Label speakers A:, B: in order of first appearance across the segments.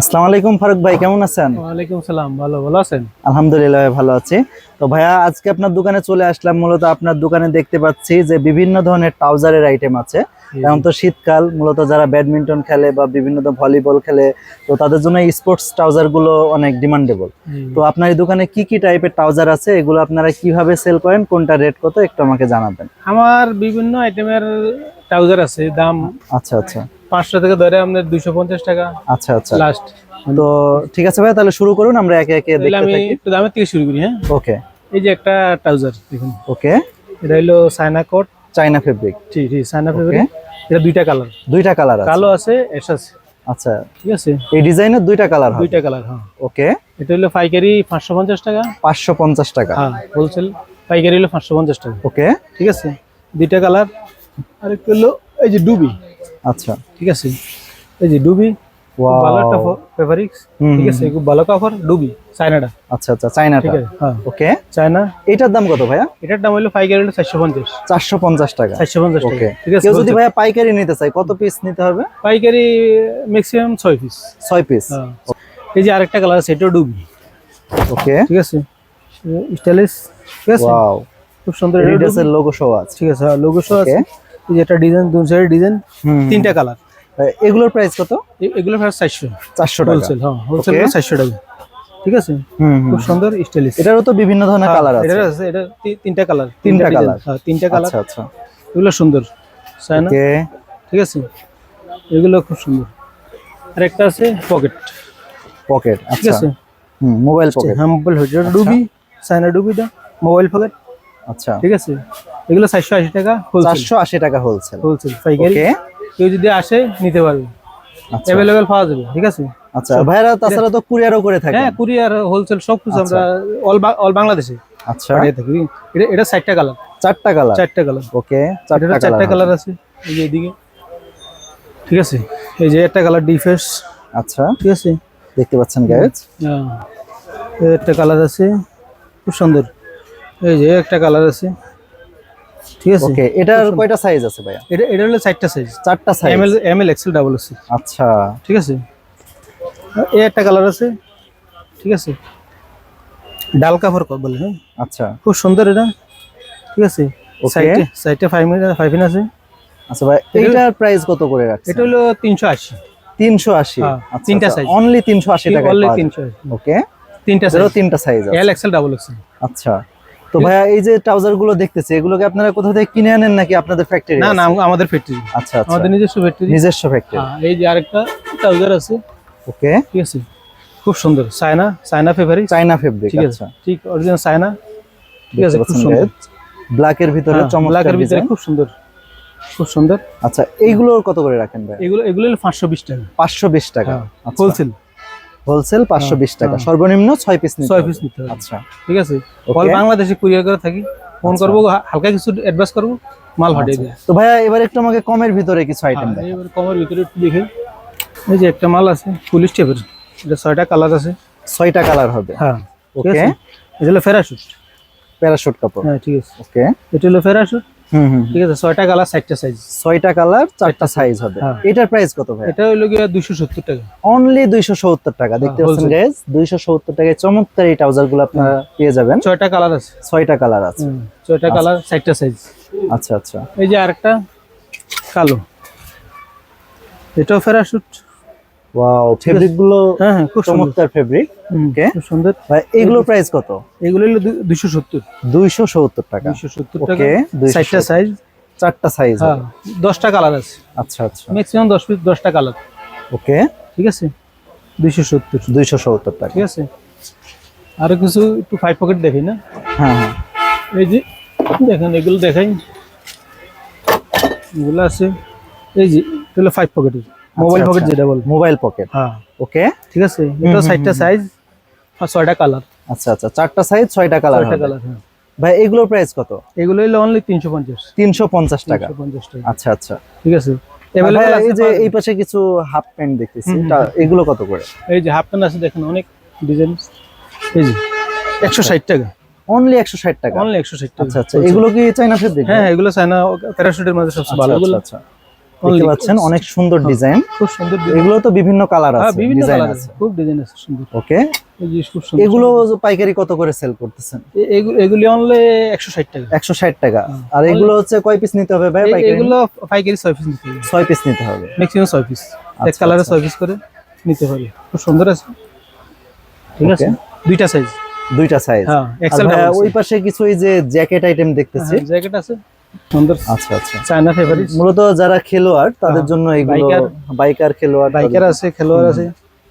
A: আসসালামু আলাইকুম ফারুক ভাই কেমন আছেন?
B: ওয়ালাইকুম সালাম ভালো ভালো আছেন?
A: আলহামদুলিল্লাহ ভালো আছি। তো ভাইয়া আজকে আপনার দোকানে চলে আসলাম মূলত আপনার দোকানে দেখতে পাচ্ছি যে বিভিন্ন ধরনের ট্রাউজারের আইটেম আছে। এখন তো শীতকাল মূলত যারা ব্যাডমিন্টন খেলে বা বিভিন্ন ভলিবল খেলে তো তাদের জন্য স্পোর্টস ট্রাউজারগুলো অনেক ডিমান্ডেবল তো আপনার এই দোকানে কি কি টাইপের ট্রাউজার আছে এগুলো আপনারা কীভাবে সেল করেন কোনটা রেট কত একটু আমাকে জানাবেন।
B: আমার বিভিন্ন আইটেমের ট্রাউজার আছে দাম
A: আচ্ছা আচ্ছা।
B: পাঁচশো থেকে ধরে আপনার দুইশো পঞ্চাশ টাকা।
A: আচ্ছা আচ্ছা।
B: লাস্ট
A: তো ঠিক আছে ভাই তাহলে শুরু করুন আমরা একে একে দেখতে
B: আমি একটু দামের থেকে শুরু করি হ্যাঁ?
A: ওকে।
B: এই যে একটা ট্রাউজার দেখুন।
A: ওকে।
B: এটা হলো সাইনা কোট
A: চাইনা ফেব্রিক
B: ঠিক ঠিক সাইনা ফেভারিট এটা দুইটা কালার
A: দুইটা কালার আছে।
B: কালো আছে এস আছে।
A: আচ্ছা।
B: ঠিক আছে?
A: এই ডিজাইনের দুইটা কালার
B: দুইটা কালার হ্যাঁ।
A: ওকে।
B: এটা হলো পাইকারি পাঁচশো পঞ্চাশ টাকা।
A: পাঁচশো পঞ্চাশ টাকা।
B: হ্যাঁ হোলসেল পাইকারি হলো পাঁচশো পঞ্চাশ টাকা।
A: ওকে।
B: ঠিক আছে? দুইটা কালার আর একটু হলো এই যে ডুবি।
A: আচ্ছা।
B: ঠিক আছে? এই যে ডুবি ভালো একটা ঠিক আছে? খুব ভালো কাপড় ডুবি চায়নাটা।
A: আচ্ছা আচ্ছা
B: ঠিক আছে হ্যাঁ।
A: Okay
B: China.
A: এটার দাম কত ভাইয়া?
B: এটার দাম হলো পাইকারি হলো
A: টাকা।
B: চারশো পঞ্চাশ
A: ওকে
B: টাকা ঠিক আছে
A: কেউ যদি ভাইয়া পাইকারি নিতে চাই কত পিস নিতে হবে?
B: পাইকারি ম্যাক্সিমাম পিস
A: পিস
B: হ্যাঁ। এই যে আরেকটা কালার আছে ডুবি।
A: ওকে
B: ঠিক আছে? স্টাইলিশ। ঠিক আছে?
A: ওয়াও
B: খুব সুন্দর
A: লোগো শো আছে।
B: ঠিক আছে লোগো শো আছে।
A: Okay.
B: এই যে একটা ডিজাইন দু সাইড ডিজাইন তিনটা কালার
A: এগুলোর প্রাইস কত?
B: এগুলো ফের চারশো।
A: চারশো টাকা।
B: হোলসেল হ্যাঁ হোলসেল চারশো টাকা। ঠিক আছে। খুব সুন্দর স্টাইলিশ
A: এটারও তো বিভিন্ন ধরনের কালার আছে।
B: এটা আছে এটা তিনটা কালার
A: তিনটা colour?
B: হ্যাঁ তিনটা কালার
A: আচ্ছা আচ্ছা।
B: এগুলো সুন্দর। চায় না ঠিক আছে? এগুলো খুব সুন্দর। আর একটা আছে পকেট
A: পকেট
B: ঠিক
A: আচ্ছা।
B: আছে?
A: হুম মোবাইল পকেট
B: হ্যাঁ মোবাইল হচ্ছে ডুবি চায়না ডুবিটা মোবাইল পকেট
A: আচ্ছা।
B: ঠিক আছে? এগুলো চারশো আশি টাকা হোলসেল
A: চারশো আশি টাকা হোলসেল
B: হোলসেল পাইকারি। কেউ যদি আসে নিতে পারবে।
A: আচ্ছা।
B: অ্যাভেলেবেল পাওয়া যাবে ঠিক আছে?
A: আচ্ছা ভাইরা তাছাড়া তো কুরিয়ারও করে থাকে
B: হ্যাঁ কুরিয়ার হোলসেল সব কিছু আমরা অল অল বাংলাদেশে
A: আচ্ছা।
B: এটা এটা চারটা কালার
A: চারটা কালার
B: চারটা কালার
A: ওকে
B: এটা
A: চারটা
B: চারটা
A: কালার
B: কালার আছে। এই যে এদিকে। ঠিক আছে? এই যে একটা কালার ডিফেস
A: আচ্ছা।
B: ঠিক আছে?
A: দেখতে পাচ্ছেন গাইজ
B: হ্যাঁ, এই একটা কালার আছে খুব সুন্দর। এই যে একটা কালার আছে। ঠিক আছে?
A: ওকে এটার কয়টা সাইজ আছে ভাইয়া?
B: এটা এটা হলো চারটা সাইজ
A: চারটা size
B: M L M L XL double আছে
A: আচ্ছা।
B: ঠিক আছে? এই একটা কালার আছে। ঠিক আছে? ডাল কাভার বলে হ্যাঁ?
A: আচ্ছা।
B: খুব সুন্দর এটা। ঠিক আছে. সাইডে সাইডে ফাইভ ফাইভ ইন আছে।
A: আচ্ছা ভাই এইটার প্রাইস কত করে রাখছেন?
B: এটা হলো তিনশো আশি।
A: তিনশো আশি?
B: হ্যাঁ, তিনটা size।
A: অনলি তিনশো আশি টাকা
B: অনলি তিনশো আশি।
A: ওকে
B: তিনটা
A: এরও তিনটা সাইজ আছে।
B: এল এক্সেল ডাবল এক্সেল
A: আচ্ছা। তো ভাইয়া এই যে ট্রাউজারগুলো দেখতেছি এগুলোকে আপনারা কোথা থেকে কিনে আনেন নাকি আপনাদের ফ্যাক্টরি
B: না না আমাদের ফ্যাক্টরি
A: আচ্ছা আচ্ছা।
B: আমাদের নিজস্ব ফ্যাক্টরি
A: নিজস্ব ফ্যাক্টরি
B: হ্যাঁ এই যে আরেকটা ট্রাউজার আছে।
A: ওকে।
B: ঠিক আছে? খুব সুন্দর। China China fabric
A: China fabric
B: ঠিক আছে।
A: আচ্ছা।
B: ঠিক অরিজিনাল চায়না ঠিক আছে খুব সুন্দর।
A: ব্ল্যাক এর ভিতরে চমৎকার
B: ব্ল্যাকের ভিতরে খুব সুন্দর। খুব সুন্দর।
A: আচ্ছা এইগুলোর কত করে রাখেন ভাই
B: এগুলো এগুলো হলো পাঁচশো বিশ টাকা।
A: পাঁচশো বিশ টাকা।
B: হ্যাঁ হোলসেল
A: হোলসেল পাঁচশো বিশ টাকা।
B: হ্যাঁ।
A: সর্বনিম্ন ছয় পিস
B: ছয় পিস নিতে
A: আচ্ছা।
B: ঠিক আছে. বাংলাদেশে কুরিয়ার করে থাকি। ফোন
A: আচ্ছা।
B: করব হালকা কিছু অ্যাডভান্স করব মাল পাঠিয়ে দেবে।
A: তো ভাইয়া এবার একটু আমাকে কমের ভিতরে কিছু আইটেম দেন।
B: এবার কমের ভিতরে একটু দেখে এই যে একটা মাল আছে পুলিশ টেপের। এটা ছয়টা কালার আছে।
A: ছয়টা কালার হবে।
B: হ্যাঁ
A: ওকে
B: এটা হলো ফেরাশুট
A: প্যারাশুট কাপড়।
B: হ্যাঁ ঠিক আছে।
A: ওকে
B: এটা হলো
A: হুম
B: ঠিক আছে ছয়টা কালার চারটা সাইজ
A: ছয়টা কালার চারটা সাইজ হবে।
B: হ্যাঁ।
A: এটার প্রাইস কত ভাই
B: এটা হলো গিয়ে দুইশো সত্তর টাকা।
A: অনলি দুইশো সত্তর টাকা দেখতে
B: হ্যাঁ,
A: পাচ্ছেন
B: wholesale।
A: গাইজ দুইশো সত্তর টাকায় চমৎকার এই ট্রাউজারগুলো আপনারা পেয়ে যাবেন।
B: ছয়টা কালার আছে।
A: ছয়টা কালার আছে।
B: ছয়টা কালার চারটা সাইজ
A: আচ্ছা আচ্ছা।
B: এই যে আরেকটা কালো। এটাও ফেরাশুট
A: ওয়াও ফেব্রিকগুলো
B: হ্যাঁ হ্যাঁ খুব
A: চমৎকার ফেব্রিক Okay.
B: খুব সুন্দর।
A: ভাই এগুলোর প্রাইস কত?
B: এগুলো হলো দুইশো সত্তর।
A: দুইশো সত্তর টাকা।
B: দুইশো সত্তর টাকা।
A: ওকে
B: চারটা সাইজ
A: চারটা সাইজ
B: হ্যাঁ দশটা কালার আছে।
A: আচ্ছা আচ্ছা।
B: ম্যাক্সিমাম দশ পিস দশটা কালার
A: ওকে
B: ঠিক আছে? দুইশো সত্তর।
A: দুইশো সত্তর টাকা।
B: ঠিক আছে? আরও কিছু একটু ফাইভ পকেট দেখি না?
A: হ্যাঁ হ্যাঁ।
B: এই যে দেখেন এগুলো দেখাই। এগুলো আছে। এই যে এগুলো ফাইভ পকেটের মোবাইল
A: আচ্ছা,
B: পকেট
A: আচ্ছা।
B: যেটা বল
A: মোবাইল পকেট
B: হ্যাঁ।
A: ওকে
B: ঠিক আছে এটা সাইডটা সাইজ আর ছয়টা কালার
A: আচ্ছা আচ্ছা চারটা সাইজ ছয়টা কালার
B: ছয়টা কালার হ্যাঁ।
A: ভাই এগুলোর প্রাইস কত?
B: এগুলো হলো অনলি তিনশো পঞ্চাশ।
A: তিনশো পঞ্চাশ টাকা।
B: তিনশো পঞ্চাশ টাকা।
A: আচ্ছা আচ্ছা।
B: ঠিক আছে। আছে
A: এই যে এই পাশে কিছু হাফ প্যান্ট দেখতেছি। এগুলো কত করে?
B: এই যে হাফ প্যান্ট আছে দেখেন অনেক ডিজাইন এই যে একশো ষাট টাকা।
A: অনলি একশো ষাট টাকা?
B: অনলি একশো ষাট টাকা।
A: আচ্ছা আচ্ছা এগুলো কি চাইনা ফেব্রিক
B: হ্যাঁ এগুলো চায়না প্যারাশুটের মধ্যে সবচেয়ে ভালো। এগুলো
A: আচ্ছা। দেখতে পাচ্ছেন অনেক সুন্দর ডিজাইন
B: খুব সুন্দর
A: এগুলো তো বিভিন্ন কালার
B: হ্যাঁ
A: আছে
B: বিভিন্ন কালার
A: আছে।
B: খুব ডিজাইন আছে সুন্দর।
A: ওকে এগুলো পাইকারি কত করে সেল করতেছেন?
B: এগুলি অনলি একশো ষাট টাকা।
A: একশো ষাট টাকা। আর এগুলো হচ্ছে কয় পিস নিতে হবে ভাই পাইকারি?
B: এগুলো পাইকারি ছয় পিস নিতে হবে।
A: ছয় পিস নিতে হবে।
B: ম্যাক্সিমাম ছয় পিস এক কালারে
A: আচ্ছা।
B: ছয় পিস করে নিতে হবে। খুব সুন্দর আছে। ঠিক আছে? দুইটা সাইজ
A: দুইটা সাইজ
B: হ্যাঁ এক্সেল
A: ওই পাশে কিছু এই যে জ্যাকেট আইটেম দেখতেছি।
B: জ্যাকেট আছে। সুন্দর।
A: আচ্ছা আচ্ছা।
B: চায়না ফেভারিট
A: মূলত যারা খেলোয়াড় তাদের
B: হ্যাঁ,
A: জন্য এগুলো
B: বাইকার।
A: খেলোয়াড়
B: বাইকার আছে খেলোয়াড় আছে।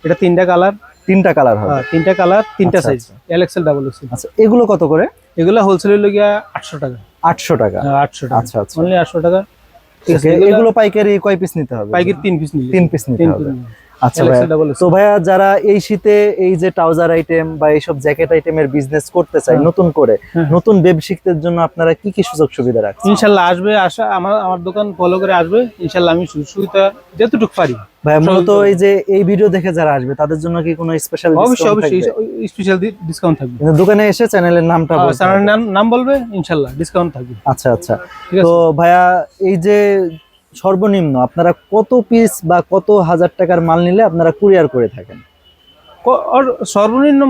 B: এটা তিনটা কালার
A: তিনটা কালার হবে।
B: হ্যাঁ তিনটা কালার তিনটা size L XL double XL
A: আচ্ছা এগুলো কত করে?
B: এগুলো হোলসেলের লগিয়া আটশো টাকা।
A: আটশো টাকা।
B: হ্যাঁ, আটশো টাকা।
A: আচ্ছা আচ্ছা।
B: অনলি আটশো টাকা। ঠিক এগুলো
A: পাইকারি কয় পিস নিতে হবে?
B: পাইকারি তিন পিস নিলে
A: তিন পিস নিতে হবে। আচ্ছা তো ভাইয়া যারা এই শীতে এই যে ট্রাউজার আইটেম বা এইসব জ্যাকেট আইটেমের বিজনেস করতে চায়
B: হ্যাঁ।
A: নতুন করে
B: হ্যাঁ।
A: নতুন ব্যবসায়িকদের জন্য আপনারা কি কি সুযোগ সুবিধা রাখছেন?
B: ইনশাল্লাহ আসবে আসা আমার আমার দোকান ফলো করে আসবে। ইনশাল্লাহ আমি সুবিধা যতটুকু পারি।
A: ভাইয়া মূলত এই যে এই ভিডিও দেখে যারা আসবে তাদের জন্য কি কোনো স্পেশাল
B: অবশ্যই অবশ্যই স্পেশাল ডিসকাউন্ট থাকবে।
A: দোকানে এসে চ্যানেলের নামটা
B: হ্যাঁ,
A: হবে।
B: নাম নাম বলবে ইনশাল্লাহ ডিসকাউন্ট থাকবে।
A: আচ্ছা আচ্ছা। তো ভাইয়া এই যে সর্বনিম্ন আপনারা কত পিস বা কত হাজার টাকার মাল নিলে আপনারা কুরিয়ার করে থাকেন?
B: সর্বনিম্ন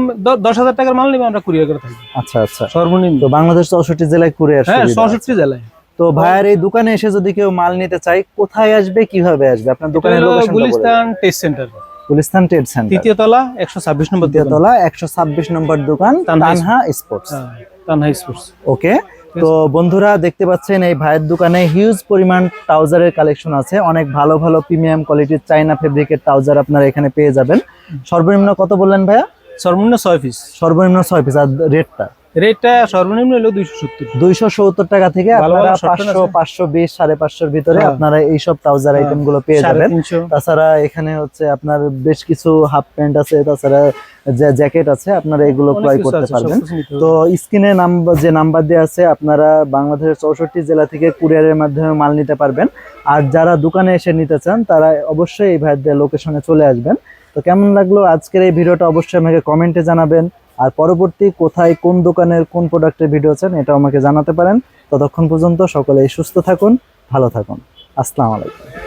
B: দশ হাজার টাকার মাল নেবে আমরা কুরিয়ার করে থাকি।
A: আচ্ছা আচ্ছা।
B: সর্বনিম্ন।
A: বাংলাদেশ চৌষট্টি জেলায় কুরিয়ার
B: হ্যাঁ চৌষট্টি জেলায়।
A: তো ভাইয়ার এই দোকানে এসে যদি কেউ মাল নিতে চায় কোথায় আসবে কীভাবে আসবে? আপনার দোকানের
B: Gulistan test centre
A: Gulistan trade centre
B: তৃতীয় তলা একশো ছাব্বিশ নম্বর
A: দ্বিতীয়
B: দোকান।
A: তলা একশো ছাব্বিশ নম্বর দোকান
B: তানহা
A: তানহা স্পোর্টস।
B: হ্যাঁ, তানহা স্পোর্টস।
A: ওকে? তো বন্ধুরা দেখতে পাচ্ছেন এই ভাইয়ের দোকানে হিউজ পরিমাণ ট্রাউজারের কালেকশন আছে। অনেক ভালো ভালো প্রিমিয়াম কোয়ালিটির চাইনা ফেব্রিকের ট্রাউজার আপনারা এখানে পেয়ে যাবেন। সর্বনিম্ন কত বললেন ভাইয়া?
B: সর্বনিম্ন ছয় পিস
A: সর্বনিম্ন ছয় পিস আর রেটটা
B: রেটটা সর্বনিম্ন হলো দুইশো সত্তর
A: দুইশো সত্তর টাকা থেকে আপনারা পাঁচশো পাঁচশো বিশ সাড়ে পাঁচশোর ভিতরে
B: হ্যাঁ।
A: আপনারা এইসব ট্রাউজার আইটেমগুলো পেয়ে যাবেন। তাছাড়া এখানে হচ্ছে আপনার বেশ কিছু হাফ প্যান্ট আছে তাছাড়া যে জ্যাকেট আছে আপনারা এগুলো ক্রয় করতে পারবেন। তো স্ক্রিনে নাম্বার যে নাম্বার দেওয়া আছে আপনারা বাংলাদেশের চৌষট্টি জেলা থেকে কুরিয়ারের মাধ্যমে মাল নিতে পারবেন। আর যারা দোকানে এসে নিতে চান তারা অবশ্যই এই ভাইয়ের লোকেশনে চলে আসবেন। তো কেমন লাগল আজকের এই ভিডিওটা অবশ্যই আমাকে কমেন্টে জানাবেন। আর পরবর্তী কোথায় কোন দোকানের কোন প্রোডাক্টের ভিডিও আছেন এটা আমাকে জানাতে পারেন। ততক্ষণ পর্যন্ত সকলেই সুস্থ থাকুন, ভালো থাকুন। আসসালামু আলাইকুম।